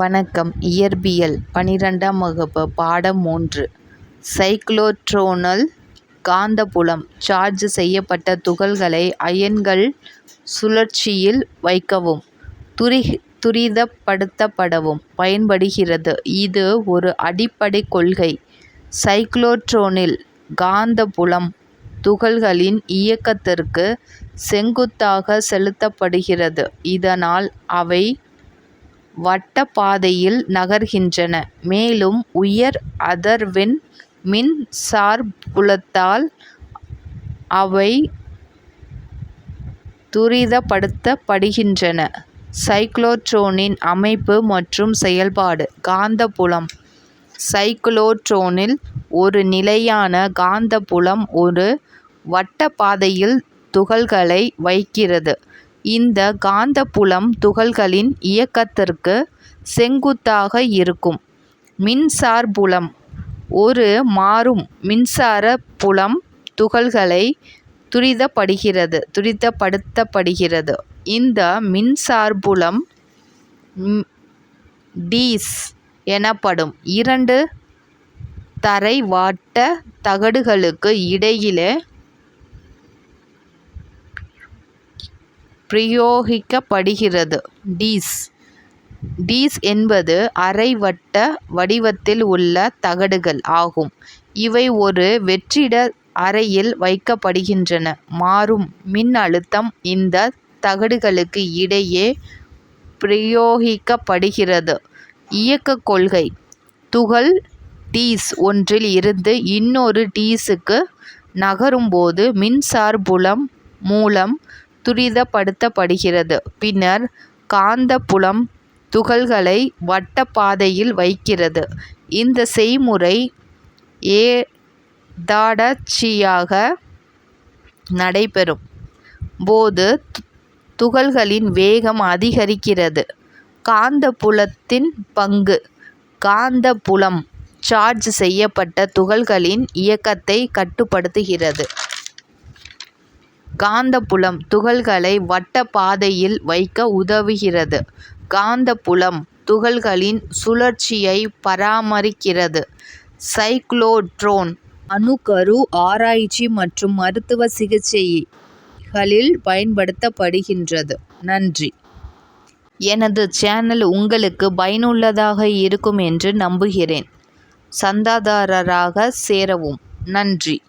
வணக்கம் இயற்பியல் பனிரெண்டாம் வகுப்பு பாடம் மூன்று சைக்ளோட்ரோனல் காந்தப்புலம் சார்ஜ் செய்யப்பட்ட துகள்களை அயன்கள் சுழற்சியில் வைக்கவும் துரிதப்படுத்தப்படவும் பயன்படுகிறது. இது ஒரு அடிப்படை கொள்கை. சைக்ளோட்ரோனில் காந்தப்புலம் துகள்களின் இயக்கத்திற்கு செங்குத்தாக செலுத்தப்படுகிறது இதனால் அவை வட்டப்பாதையில் நகர்கின்றன. மேலும் உயர் அதிர்வெண் மின்சாரப்புலத்தால் அவை துரிதப்படுத்தப்படுகின்றன. சைக்ளோட்ரோனின் அமைப்பு மற்றும் செயல்பாடு காந்தப்புலம் சைக்ளோட்ரோனில் ஒரு நிலையான காந்தப்புலம் ஒரு வட்டப்பாதையில் துகள்களை வைக்கிறது. இந்த காந்தப்புலம் துகள்களின் இயக்கத்திற்கு செங்குத்தாக இருக்கும். மின்சாரப்புலம் ஒரு மாறும் மின்சார புலம் துகள்களை துரிதப்படுகிறது துரிதப்படுத்தப்படுகிறது. இந்த மின்சார்புலம் டீஸ் எனப்படும். இரண்டு தரைவாட்ட தகடுகளுக்கு இடையிலே பிரயோகிக்கப்படுகிறது. டீஸ் டீஸ் என்பது அரை வட்ட வடிவத்தில் உள்ள தகடுகள் ஆகும். இவை ஒரு வெற்றிட அறையில் வைக்கப்படுகின்றன. மாறும் மின் அழுத்தம் இந்த தகடுகளுக்கு இடையே பிரயோகிக்கப்படுகிறது. இயக்கக் கொள்கை துகள் டீஸ் ஒன்றில் இருந்து இன்னொரு டீஸுக்கு நகரும்போது மின்சாரப்புலம் மூலம் துரிதப்படுத்தப்படுகிறது. பின்னர் காந்தப்புலம் துகள்களை வட்டப் பாதையில் வைக்கிறது. இந்த செய்முறை ஏதடர்ச்சியாக நடைபெறும் போது துகள்களின் வேகம் அதிகரிக்கிறது. காந்தப்புலத்தின் பங்கு காந்தப்புலம் சார்ஜ் செய்யப்பட்ட துகள்களின் இயக்கத்தை கட்டுப்படுத்துகிறது. காந்தப்புலம் துகள்களை வட்ட பாதையில் வைக்க உதவுகிறது. காந்தப்புலம் துகள்களின் சுழற்சியை பராமரிக்கிறது. சைக்ளோட்ரோன் அணுக்கரு ஆராய்ச்சி மற்றும் மருத்துவ சிகிச்சைகளில் பயன்படுத்தப்படுகின்றது. நன்றி. எனது சேனல் உங்களுக்கு பயனுள்ளதாக இருக்கும் என்று நம்புகிறேன். சந்தாதாரராக சேரவும். நன்றி.